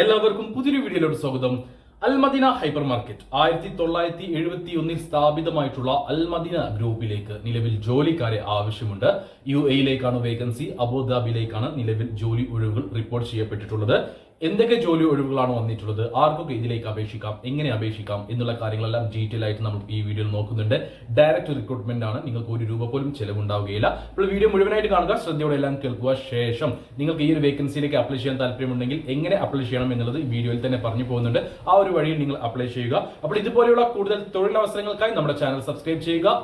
എല്ലാവർക്കും പുതിയൊരു വീഡിയോയിലോട്ട് സ്വാഗതം. അൽമദീന ഹൈപ്പർ മാർക്കറ്റ് ആയിരത്തി തൊള്ളായിരത്തി എഴുപത്തി ഒന്നിൽ സ്ഥാപിതമായിട്ടുള്ള അൽമദീന ഗ്രൂപ്പിലേക്ക് നിലവിൽ ജോലിക്കാരെ ആവശ്യമുണ്ട്. യു എയിലേക്കാണ് വേക്കൻസി അബുദാബിയിലേക്കാണ് നിലവിൽ ജോലി ഒഴിവുകൾ റിപ്പോർട്ട് ചെയ്യപ്പെട്ടിട്ടുള്ളത്. എന്തൊക്കെ ജോലി ഒഴിവുകളാണ് വന്നിട്ടുള്ളത്? ആർക്കൊക്കെ ഇതിലേക്ക് അപേക്ഷിക്കാം? എങ്ങനെ അപേക്ഷിക്കാം? എന്നുള്ള കാര്യങ്ങളെല്ലാം ഡീറ്റെയിൽ ആയിട്ട് നമ്മൾ ഈ വീഡിയോയിൽ നോക്കുന്നുണ്ട്. ഡയറക്റ്റ് റിക്രൂട്ട്മെന്റ് ആണ്. നിങ്ങൾക്ക് ഒരു രൂപ പോലും ചെലവുണ്ടാവുകയില്ല. അപ്പോൾ വീഡിയോ മുഴുവനായിട്ട് കാണുക ശ്രദ്ധയോടെ എല്ലാം കേൾക്കുക ശേഷം നിങ്ങൾക്ക് ഈ ഒരു വേക്കൻസിയിലേക്ക് അപ്ലൈ ചെയ്യാൻ താല്പര്യമുണ്ടെങ്കിൽ എങ്ങനെ അപ്ലൈ ചെയ്യണം എന്നുള്ളത് വീഡിയോയിൽ തന്നെ പറഞ്ഞു പോകുന്നുണ്ട്. ആ ഒരു വഴിയിൽ നിങ്ങൾ അപ്ലൈ ചെയ്യുക. അപ്പോൾ ഇതുപോലെയുള്ള കൂടുതൽ തൊഴിലവസരങ്ങൾക്കായി നമ്മുടെ ചാനൽ സബ്സ്ക്രൈബ് ചെയ്യുക.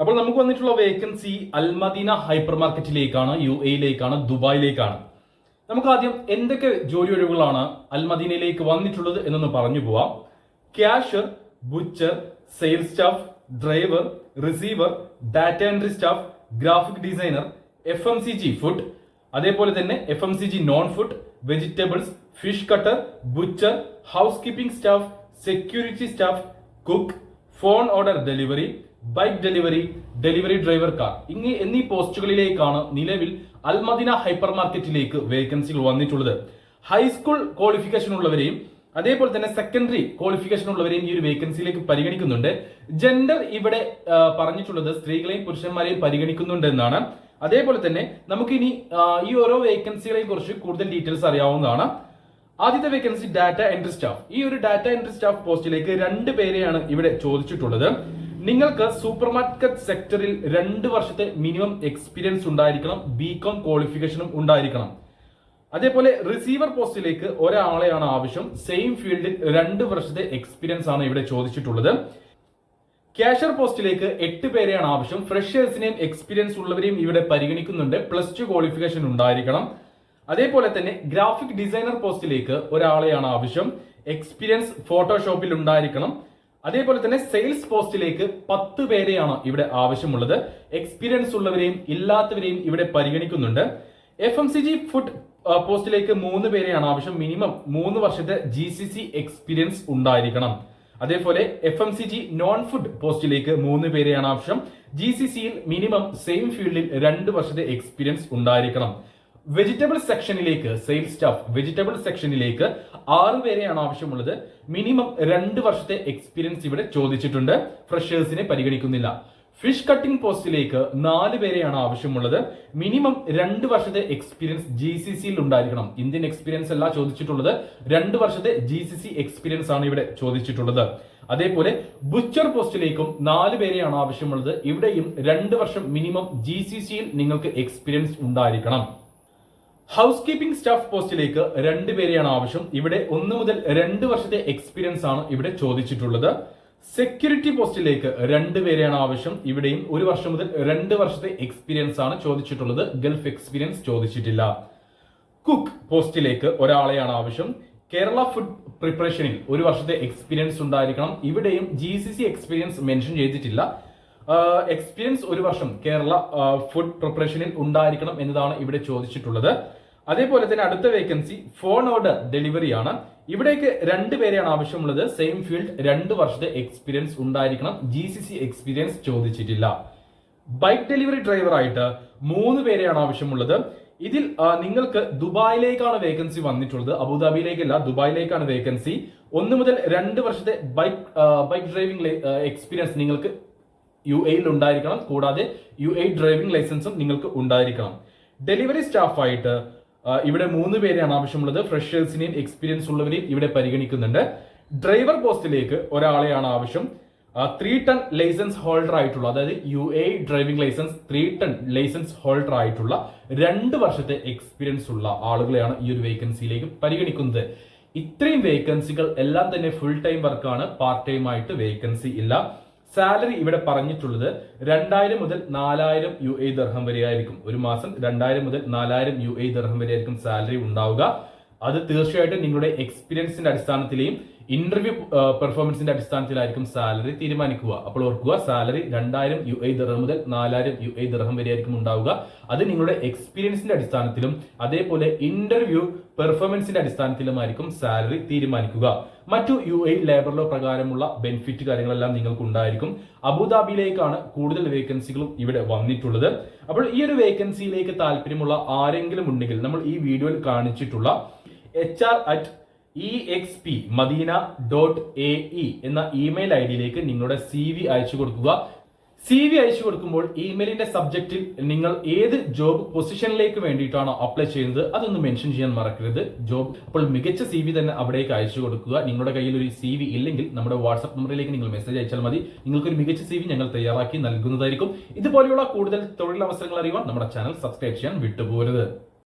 അപ്പോൾ നമുക്ക് വന്നിട്ടുള്ള വേക്കൻസി അൽമദീന ഹൈപ്പർ മാർക്കറ്റിലേക്കാണ് യു എയിലേക്കാണ് ദുബായിലേക്കാണ്. നമുക്ക് ആദ്യം എന്തൊക്കെ ജോലി ഒഴിവുകളാണ് അൽമദീനയിലേക്ക് വന്നിട്ടുള്ളത് എന്നൊന്ന് പറഞ്ഞു പോവാം. Cashier butcher sales staff driver receiver data entry staff graphic designer F M C G food അതേപോലെ തന്നെ F M C G non food vegetables fish cutter butcher housekeeping staff security staff cook phone order delivery bike delivery delivery driver car ഇങ്ങ എന്നീ പോസ്റ്റുകളിലേക്കാണ് നിലവിൽ Almadina hyper മാർക്കറ്റിലേക്ക് വേക്കൻസികൾ വന്നിട്ടുള്ളത്. High school qualification ഉള്ളവരെയും അതേപോലെ തന്നെ സെക്കൻഡറി ക്വാളിഫിക്കേഷൻ ഉള്ളവരെയും ഈ ഒരു വേക്കൻസിയിലേക്ക് പരിഗണിക്കുന്നുണ്ട്. ജെൻഡർ ഇവിടെ പറഞ്ഞിട്ടുള്ളത് സ്ത്രീകളെയും പുരുഷന്മാരെയും പരിഗണിക്കുന്നുണ്ട് എന്നാണ്. അതേപോലെ തന്നെ നമുക്കിനി ഈ ഓരോ വേക്കൻസികളെയും കുറിച്ച് കൂടുതൽ ഡീറ്റെയിൽസ് അറിയാവുന്നതാണ്. ആദ്യത്തെ വേക്കൻസി ഡാറ്റ എൻട്രി സ്റ്റാഫ് ഈ ഒരു ഡാറ്റ എൻട്രി സ്റ്റാഫ് പോസ്റ്റിലേക്ക് രണ്ട് പേരെയാണ് ഇവിടെ ചോദിച്ചിട്ടുള്ളത്. നിങ്ങൾക്ക് സൂപ്പർ മാർക്കറ്റ് സെക്ടറിൽ രണ്ട് വർഷത്തെ മിനിമം എക്സ്പീരിയൻസ് ഉണ്ടായിരിക്കണം ബികോം ക്വാളിഫിക്കേഷനും ഉണ്ടായിരിക്കണം. അതേപോലെ റിസീവർ പോസ്റ്റിലേക്ക് ഒരാളെയാണ് ആവശ്യം. സെയിം ഫീൽഡിൽ രണ്ട് വർഷത്തെ എക്സ്പീരിയൻസ് ആണ് ഇവിടെ ചോദിച്ചിട്ടുള്ളത്. ക്യാഷർ പോസ്റ്റിലേക്ക് എട്ട് പേരെയാണ് ആവശ്യം. ഫ്രഷേഴ്സിനെയും എക്സ്പീരിയൻസ് ഉള്ളവരെയും ഇവിടെ പരിഗണിക്കുന്നുണ്ട്. പ്ലസ് ടു ക്വാളിഫിക്കേഷൻ ഉണ്ടായിരിക്കണം. അതേപോലെ തന്നെ ഗ്രാഫിക് ഡിസൈനർ പോസ്റ്റിലേക്ക് ഒരാളെയാണ് ആവശ്യം. എക്സ്പീരിയൻസ് ഫോട്ടോഷോപ്പിൽ ഉണ്ടായിരിക്കണം. അതേപോലെ തന്നെ സെയിൽസ് പോസ്റ്റിലേക്ക് പത്ത് പേരെയാണ് ഇവിടെ ആവശ്യമുള്ളത്. എക്സ്പീരിയൻസ് ഉള്ളവരെയും ഇല്ലാത്തവരെയും ഇവിടെ പരിഗണിക്കുന്നുണ്ട്. F M C G food പോസ്റ്റിലേക്ക് മൂന്ന് പേരെയാണ് ആവശ്യം. മിനിമം മൂന്ന് വർഷത്തെ ജി സി സി എക്സ്പീരിയൻസ് ഉണ്ടായിരിക്കണം. അതേപോലെ F M C G non food പോസ്റ്റിലേക്ക് മൂന്ന് പേരെയാണ് ആവശ്യം. ജി സി സിയിൽ മിനിമം സെയിം ഫീൽഡിൽ രണ്ട് വർഷത്തെ എക്സ്പീരിയൻസ് ഉണ്ടായിരിക്കണം. വെജിറ്റബിൾ സെക്ഷനിലേക്ക് സെയിൽസ് സ്റ്റാഫ് വെജിറ്റബിൾ സെക്ഷനിലേക്ക് ആറ് പേരെയാണ് ആവശ്യമുള്ളത്. മിനിമം രണ്ട് വർഷത്തെ എക്സ്പീരിയൻസ് ഇവിടെ ചോദിച്ചിട്ടുണ്ട്. ഫ്രഷേഴ്സിനെ പരിഗണിക്കുന്നില്ല. ഫിഷ് കട്ടിംഗ് പോസ്റ്റിലേക്ക് നാല് പേരെയാണ് ആവശ്യമുള്ളത്. മിനിമം രണ്ട് വർഷത്തെ എക്സ്പീരിയൻസ് ജി സി സിയിൽ ഉണ്ടായിരിക്കണം. ഇന്ത്യൻ എക്സ്പീരിയൻസ് അല്ല ചോദിച്ചിട്ടുള്ളത്. രണ്ട് വർഷത്തെ ജി സി സി എക്സ്പീരിയൻസ് ആണ് ഇവിടെ ചോദിച്ചിട്ടുള്ളത്. അതേപോലെ ബുച്ചർ പോസ്റ്റിലേക്കും നാല് പേരെയാണ് ആവശ്യമുള്ളത്. ഇവിടെയും രണ്ട് വർഷം മിനിമം ജി സി സിയിൽ നിങ്ങൾക്ക് എക്സ്പീരിയൻസ് ഉണ്ടായിരിക്കണം. ഹൗസ് കീപ്പിംഗ് സ്റ്റാഫ് പോസ്റ്റിലേക്ക് രണ്ട് പേരെയാണ് ആവശ്യം. ഇവിടെ ഒന്ന് മുതൽ രണ്ട് വർഷത്തെ എക്സ്പീരിയൻസ് ആണ് ഇവിടെ ചോദിച്ചിട്ടുള്ളത്. സെക്യൂരിറ്റി പോസ്റ്റിലേക്ക് രണ്ട് പേരെയാണ് ആവശ്യം. ഇവിടെയും ഒരു വർഷം മുതൽ രണ്ട് വർഷത്തെ എക്സ്പീരിയൻസ് ആണ് ചോദിച്ചിട്ടുള്ളത്. ഗൾഫ് എക്സ്പീരിയൻസ് ചോദിച്ചിട്ടില്ല. കുക്ക് പോസ്റ്റിലേക്ക് ഒരാളെയാണ് ആവശ്യം. കേരള ഫുഡ് പ്രിപ്പറേഷനിൽ ഒരു വർഷത്തെ എക്സ്പീരിയൻസ് ഉണ്ടായിരിക്കണം. ഇവിടെയും ജി എക്സ്പീരിയൻസ് മെൻഷൻ ചെയ്തിട്ടില്ല. എക്സ്പീരിയൻസ് ഒരു വർഷം കേരള ഫുഡ് പ്രിപ്പറേഷനിൽ ഉണ്ടായിരിക്കണം എന്നതാണ് ഇവിടെ ചോദിച്ചിട്ടുള്ളത്. അതേപോലെ തന്നെ അടുത്ത വേക്കൻസി ഫോൺ ഓർഡർ ഡെലിവറി ആണ്. ഇവിടേക്ക് രണ്ട് പേരെയാണ് ആവശ്യമുള്ളത്. സെയിം ഫീൽഡ് രണ്ട് വർഷത്തെ എക്സ്പീരിയൻസ് ഉണ്ടായിരിക്കണം. ജി സി സി എക്സ്പീരിയൻസ് ചോദിച്ചിട്ടില്ല. ബൈക്ക് ഡെലിവറി ഡ്രൈവർ ആയിട്ട് മൂന്ന് പേരെയാണ് ആവശ്യമുള്ളത്. ഇതിൽ നിങ്ങൾക്ക് ദുബായിലേക്കാണ് വേക്കൻസി വന്നിട്ടുള്ളത്. അബുദാബിയിലേക്കല്ല ദുബായിലേക്കാണ് വേക്കൻസി ഒന്ന് മുതൽ രണ്ട് വർഷത്തെ ബൈക്ക് ബൈക്ക് ഡ്രൈവിംഗ് എക്സ്പീരിയൻസ് നിങ്ങൾക്ക് യു എയിൽ ഉണ്ടായിരിക്കണം. കൂടാതെ യു എ ഡ്രൈവിംഗ് ലൈസൻസും നിങ്ങൾക്ക് ഉണ്ടായിരിക്കണം. ഡെലിവറി സ്റ്റാഫായിട്ട് ഇവിടെ മൂന്ന് പേരെയാണ് ആവശ്യമുള്ളത്. ഫ്രഷേഴ്സിനെയും എക്സ്പീരിയൻസ് ഉള്ളവരെയും ഇവിടെ പരിഗണിക്കുന്നുണ്ട്. ഡ്രൈവർ പോസ്റ്റിലേക്ക് ഒരാളെയാണ് ആവശ്യം. ത്രീ ടൺ ലൈസൻസ് ഹോൾഡർ ആയിട്ടുള്ള അതായത് U A driving licence three ton licence holder ആയിട്ടുള്ള രണ്ട് വർഷത്തെ എക്സ്പീരിയൻസ് ഉള്ള ആളുകളെയാണ് ഈ ഒരു വേക്കൻസിയിലേക്ക് പരിഗണിക്കുന്നത്. ഇത്രയും വേക്കൻസികൾ എല്ലാം തന്നെ ഫുൾ ടൈം വർക്കാണ് പാർട്ട് ടൈം ആയിട്ട് വേക്കൻസി ഇല്ല. സാലറി ഇവിടെ പറഞ്ഞിട്ടുള്ളത് രണ്ടായിരം മുതൽ നാലായിരം യു എ ദർഹം വരെ ആയിരിക്കും ഒരു മാസം രണ്ടായിരം മുതൽ നാലായിരം യു എ ദർഹം വരെ ആയിരിക്കും സാലറി ഉണ്ടാവുക. അത് തീർച്ചയായിട്ടും നിങ്ങളുടെ എക്സ്പീരിയൻസിന്റെ അടിസ്ഥാനത്തിലെയും ഇന്റർവ്യൂ പെർഫോമൻസിന്റെ അടിസ്ഥാനത്തിലായിരിക്കും സാലറി തീരുമാനിക്കുക. അപ്പോൾ ഓർക്കുക സാലറി രണ്ടായിരം യു എ ദർഹം മുതൽ നാലായിരം യു എ ദർഹം വരെ ആയിരിക്കും ഉണ്ടാവുക. അത് നിങ്ങളുടെ എക്സ്പീരിയൻസിന്റെ അടിസ്ഥാനത്തിലും അതേപോലെ ഇന്റർവ്യൂ പെർഫോമൻസിന്റെ അടിസ്ഥാനത്തിലുമായിരിക്കും സാലറി തീരുമാനിക്കുക. മറ്റു യു എ ലേബർ ലോ പ്രകാരമുള്ള ബെനിഫിറ്റ് കാര്യങ്ങളെല്ലാം നിങ്ങൾക്ക് ഉണ്ടായിരിക്കും അബുദാബിയിലേക്കാണ് കൂടുതൽ വേക്കൻസികളും ഇവിടെ വന്നിട്ടുള്ളത്. അപ്പോൾ ഈ ഒരു വേക്കൻസിയിലേക്ക് താല്പര്യമുള്ള ആരെങ്കിലും ഉണ്ടെങ്കിൽ നമ്മൾ ഈ വീഡിയോയിൽ കാണിച്ചിട്ടുള്ള H R at E X P Madina dot A E എന്ന ഇമെയിൽ ഐ ഡിയിലേക്ക് നിങ്ങളുടെ സി വി അയച്ചു കൊടുക്കുക. സി വി അയച്ചു കൊടുക്കുമ്പോൾ ഇമെയിലിന്റെ സബ്ജക്റ്റിൽ നിങ്ങൾ ഏത് ജോബ് പൊസിഷനിലേക്ക് വേണ്ടിയിട്ടാണോ അപ്ലൈ ചെയ്യുന്നത് അതൊന്ന് മെൻഷൻ ചെയ്യാൻ മറക്കരുത്. ജോബ് അപ്പോൾ മികച്ച സി വി തന്നെ അവിടേക്ക് അയച്ചു കൊടുക്കുക. നിങ്ങളുടെ കയ്യിൽ ഒരു സി വി ഇല്ലെങ്കിൽ നമ്മുടെ വാട്സ്ആപ്പ് നമ്പറിലേക്ക് നിങ്ങൾ മെസ്സേജ് അയച്ചാൽ മതി. നിങ്ങൾക്കൊരു മികച്ച സി വി ഞങ്ങൾ തയ്യാറാക്കി നൽകുന്നതായിരിക്കും. ഇതുപോലെയുള്ള കൂടുതൽ തൊഴിലവസരങ്ങൾ അറിയുവാൻ നമ്മുടെ ചാനൽ സബ്സ്ക്രൈബ് ചെയ്യാൻ വിട്ടുപോകരുത്